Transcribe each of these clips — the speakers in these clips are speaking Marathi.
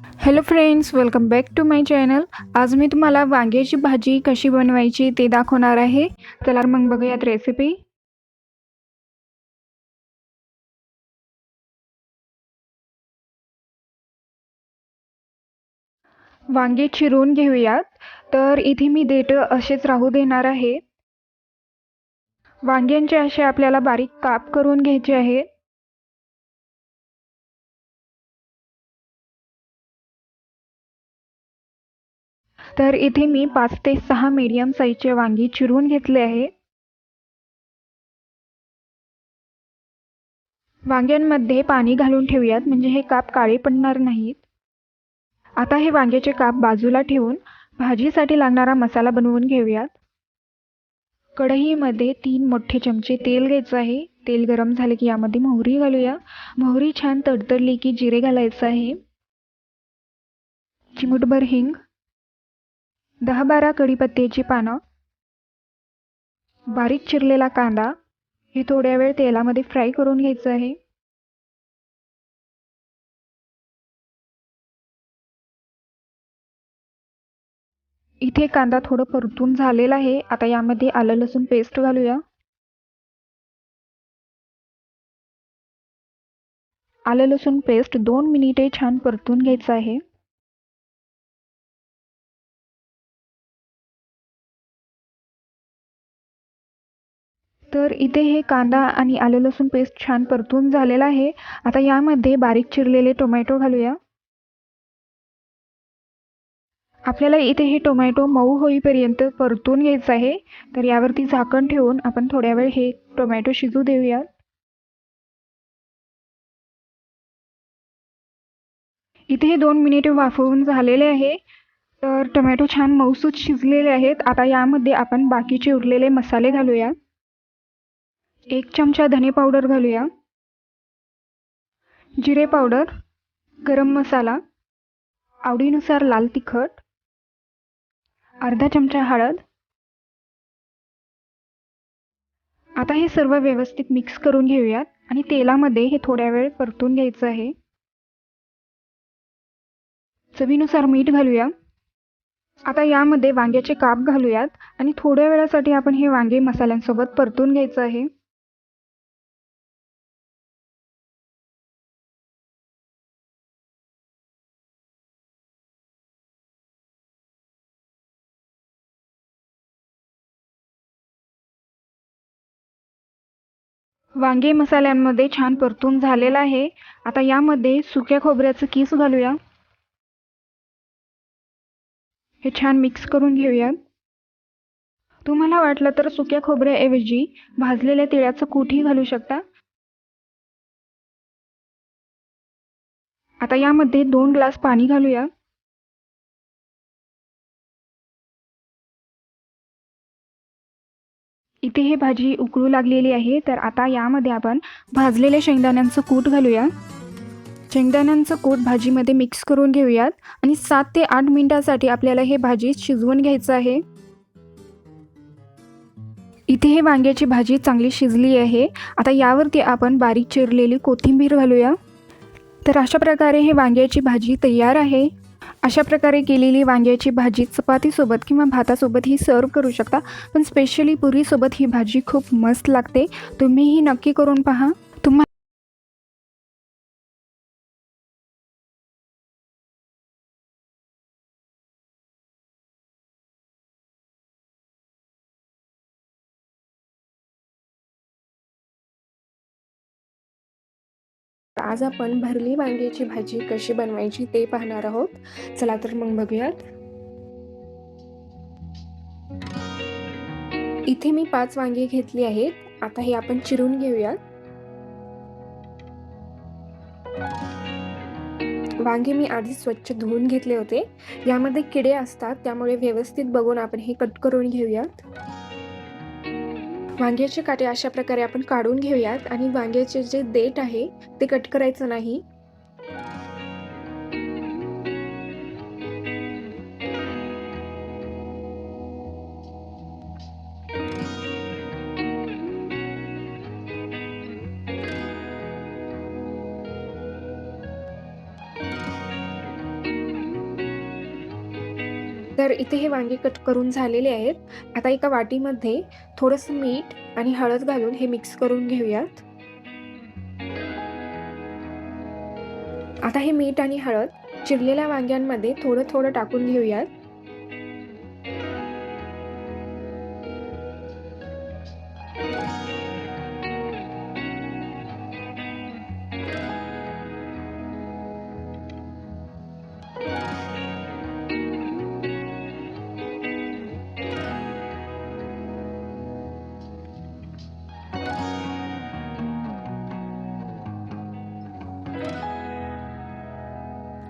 Hello friends welcome back to my channel आज मी तुम्हाला वांग्याची भाजी कशी बनवायची ते दाखवणार आहे. चला मग बघूयात रेसिपी वांगे चिरून घेऊयात. तर इथे मी देठ असेच राहू देणार आहे. वांग्यांचे असे आपल्याला बारीक काप करून घ्यायचे आहेत तर इथे मी पाच ते सहा मीडियम साईजचे वांगी चिरून घेतले आहे. वांग्यांमध्ये पाणी घालून ठेवूयात म्हणजे हे काप काळे पडणार नाहीत. आता हे वांग्याचे काप बाजूला ठेवून भाजीसाठी लागणारा मसाला बनवून घेऊयात. कढईमध्ये तीन मोठे चमचे तेल घ्यायचं आहे. तेल गरम झाले की यामध्ये मोहरी घालूया. मोहरी छान तडतडली की जिरे घालायचं आहे. चिमूटभर हिंग दहा बारा कढीपत्त्याची पानं बारीक चिरलेला कांदा हे थोड्या वेळ तेलामध्ये फ्राय करून घ्यायचं आहे. इथे कांदा थोडं परतून झालेला आहे. आता यामध्ये आलं लसूण पेस्ट घालूया. आलं लसूण पेस्ट दोन मिनिटे छान परतून घ्यायचं आहे. तर इथे हे कांदा आणि आलं लसूण पेस्ट छान परतून झालेला आहे. आता यामध्ये बारीक चिरलेले टोमॅटो घालूया. आपल्याला इथे हे टोमॅटो मऊ होईपर्यंत परतून घ्यायचं आहे. तर यावरती झाकण ठेवून आपण थोड्या वेळ हे टोमॅटो शिजू देऊयात. इथे हे दोन मिनिटे वाफवून झालेले आहे. तर टोमॅटो छान मऊसूत शिजलेले आहेत. आता यामध्ये आपण बाकीचे उरलेले मसाले घालूया. एक चमचा धने पावडर घालूया. जिरे पावडर गरम मसाला आवडीनुसार लाल तिखट अर्धा चमचा हळद. आता हे सर्व व्यवस्थित मिक्स करून घेऊयात आणि तेलामध्ये हे थोड्या वेळ परतून घ्यायचं आहे. चवीनुसार मीठ घालूया. आता यामध्ये वांग्याचे काप घालूयात आणि थोड्या वेळासाठी आपण हे वांगे मसाल्यांसोबत परतून घ्यायचं आहे. वांगे मसाल्यांमध्ये छान परतून झालेलं आहे. आता यामध्ये सुक्या खोबऱ्याचं किस घालूया. हे छान मिक्स करून घेऊयात. तुम्हाला वाटलं तर सुक्या खोबऱ्याऐवजी भाजलेल्या तिळाचं कूटही घालू शकता. आता यामध्ये दोन ग्लास पाणी घालूया. इथे हे भाजी उकळू लागलेली आहे तर आता यामध्ये आपण भाजलेल्या शेंगदाण्यांचं कूट घालूया. शेंगदाण्यांचं कूट भाजीमध्ये मिक्स करून घेऊयात आणि सात ते आठ मिनिटासाठी आपल्याला हे भाजी शिजवून घ्यायचं आहे. इथे हे वांग्याची भाजी चांगली शिजली आहे. आता यावरती आपण बारीक चिरलेली कोथिंबीर घालूया. तर अशा प्रकारे हे वांग्याची भाजी तयार आहे. अशा प्रकारे केलेली वांग्याची भाजी चपातीसोबत किंवा भातासोबत ही सर्व करू शकता. पण स्पेशली पुरीसोबत ही भाजी खूप मस्त लागते. तुम्हीही नक्की करून पहा. आज आपण भरली वांग्याची भाजी कशी बनवायची ते पाहणार आहोत. चला तर मग बघूयात. इथे मी पाच वांगे घेतली आहेत. आता हे आपण चिरून घेऊयात. वांगे मी आधी स्वच्छ धुवून घेतले होते. यामध्ये किडे असतात त्यामुळे व्यवस्थित बघून आपण हे कट करून घेऊयात. वांग्याचे काटे अशा प्रकारे आपण काढून घेऊयात आणि वांग्याचे जे देठ आहे ते कट करायचं नाही. तर इथे हे वांगे कट करून झालेले आहेत. आता एका वाटीमध्ये थोडंसं मीठ आणि हळद घालून हे मिक्स करून घेऊयात. आता हे मीठ आणि हळद चिरलेल्या वांग्यांमध्ये थोडं थोडं टाकून घेऊयात.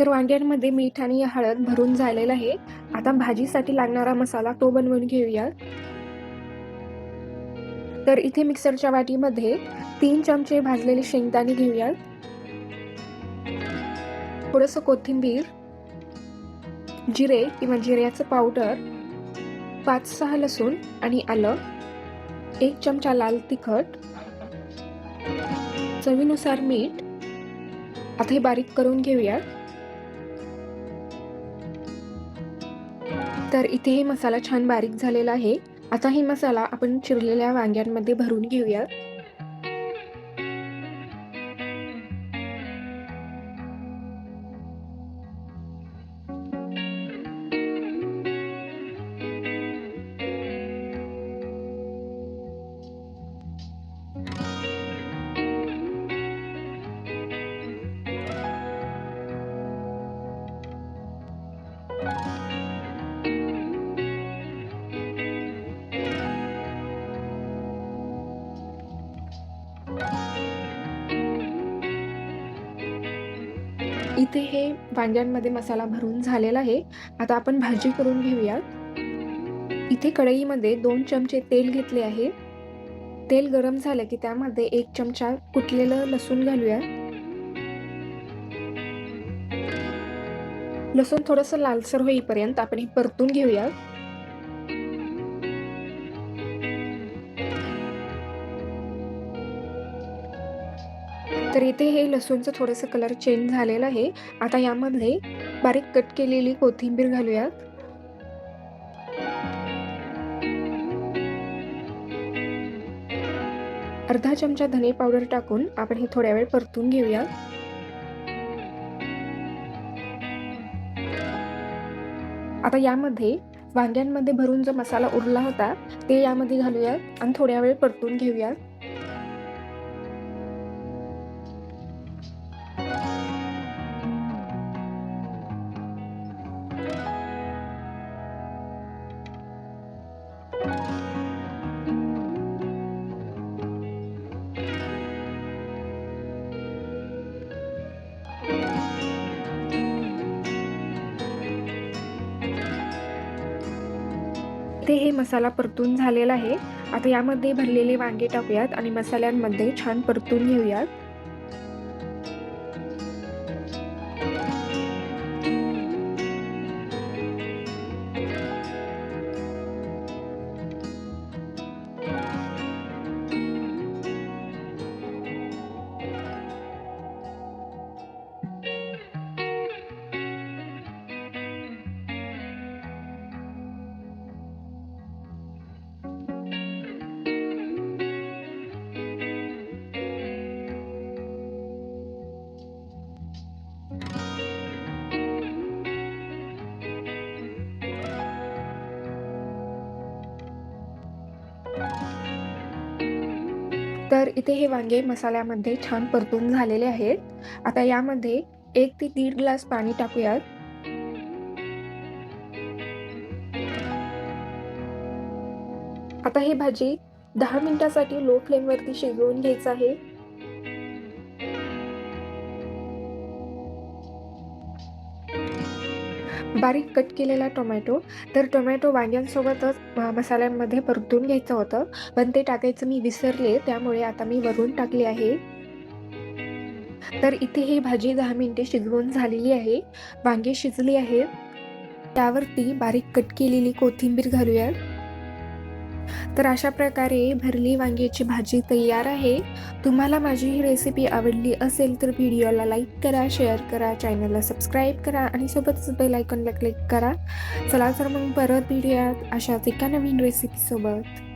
तर वांग्यांमध्ये मीठ आणि हळद भरून झालेलं आहे. आता भाजीसाठी लागणारा मसाला तो बनवून घेऊया. तर इथे मिक्सरच्या वाटीमध्ये तीन चमचे भाजलेले शेंगदाणे घेऊया. थोडंसं कोथिंबीर जिरे किंवा जिऱ्याचं पावडर पाच सहा लसूण आणि आलं एक चमचा लाल तिखट चवीनुसार मीठ आता हे बारीक करून घेऊयात. तर इथे हे मसाला छान बारीक झालेला आहे. आता हे मसाला आपण चिरलेल्या वांग्यांमध्ये भरून घेऊयात. इथे हे वांग्यांमध्ये मसाला भरून झालेला आहे. आता आपण भाजी करून घेऊयात. इथे कढईमध्ये दोन चमचे तेल घेतले आहे. तेल गरम झालं की त्यामध्ये एक चमचा कुटलेलं लसूण घालूया लसूण थोडंसं लालसर होईपर्यंत आपण हे परतून घेऊया तर इथे हे लसूणचं थोडंसं कलर चेंज झालेलं आहे. आता यामध्ये बारीक कट केलेली कोथिंबीर घालूयात. अर्धा चमचा धने पावडर टाकून आपण हे थोड्या वेळ परतून घेऊया. आता यामध्ये वांग्यांमध्ये भरून जो मसाला उरला होता ते यामध्ये घालूयात आणि थोड्या वेळ परतून घेऊयात. ते हे मसाला परतून झालेला आहे. आता यामध्ये भरलेले वांगे टाकूयात आणि मसाल्यांमध्ये छान परतून घेऊयात. इथे हे वांगे मसाल्यामध्ये छान परतून झालेले आहेत. आता यामध्ये एक ते दीड ग्लास पाणी टाकूयात. आता ही भाजी दहा मिनिटासाठी लो फ्लेमवरती शिजवून घ्यायचं आहे. बारीक कट केलेला टोमॅटो. तर टोमॅटो वांग्यांसोबतच मसाल्यांमध्ये परतून घ्यायचं होतं. पण ते टाकायचं मी विसरले त्यामुळे आता मी वरून टाकले आहे. तर इथे ही भाजी दहा मिनिटे शिजवून झालेली आहे. वांगे शिजली आहे त्यावरती बारीक कट केलेली कोथिंबीर घालूयात. तर अशा प्रकारे भरली वांग्याची भाजी तयार आहे. तुम्हाला माझी ही रेसिपी आवडली असेल तर व्हिडिओला लाईक करा शेअर करा चॅनलला सबस्क्राईब करा आणि सोबतच बेल आयकॉनला क्लिक करा. चला तर मग परत भेटूयात अशाच एका नवीन रेसिपीसोबत